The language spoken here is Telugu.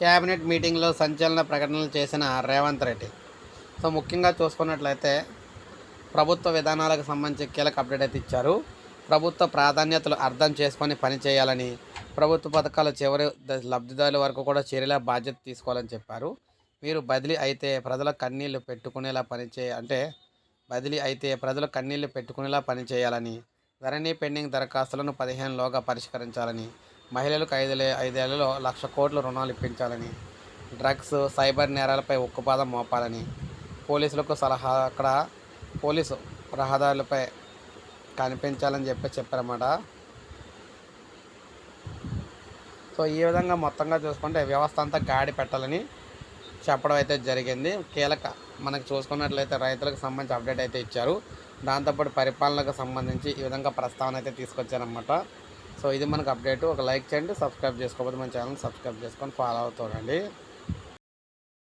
కేబినెట్ మీటింగ్లో సంచలన ప్రకటనలు చేసిన రేవంత్ రెడ్డి. సో ముఖ్యంగా చూసుకున్నట్లయితే ప్రభుత్వ విధానాలకు సంబంధించి కీలక అప్డేట్ అయితే ఇచ్చారు. ప్రభుత్వ ప్రాధాన్యతలు అర్థం చేసుకొని పనిచేయాలని ప్రభుత్వ పథకాల చివరి లబ్ధిదారుల వరకు కూడా చేరేలా బాధ్యత తీసుకోవాలని చెప్పారు. మీరు బదిలీ అయితే ప్రజల కన్నీళ్ళు పెట్టుకునేలా పనిచే అంటే బదిలీ అయితే ప్రజల కన్నీళ్ళు పెట్టుకునేలా పనిచేయాలని ధరణి పెండింగ్ దరఖాస్తులను పదిహేనులోగా పరిష్కరించాలని మహిళలకు ఐదు ఐదేళ్ళలో లక్ష కోట్ల రుణాలు ఇప్పించాలని డ్రగ్స్ సైబర్ నేరాలపై ఉక్కుపాదం మోపాలని పోలీసులకు సలహా అక్కడ పోలీసు రహదారులపై కనిపించాలని చెప్పి చెప్పారన్నమాట. సో ఈ విధంగా మొత్తంగా చూసుకుంటే వ్యవస్థ అంతా గాడి పెట్టాలని చెప్పడం అయితే జరిగింది. కీలక మనకు చూసుకున్నట్లయితే రైతులకు సంబంధించి అప్డేట్ అయితే ఇచ్చారు. దాంతోపాటు పరిపాలనకు సంబంధించి ఈ విధంగా ప్రస్తావన అయితే తీసుకొచ్చారన్నమాట. సో ఇది మనకు అప్డేట్. ఒక లైక్ చేయండి సబ్స్క్రైబ్ చేసుకోకపోతే మన ఛానల్ సబ్స్క్రైబ్ చేసుకొని ఫాలో అవుతుండండి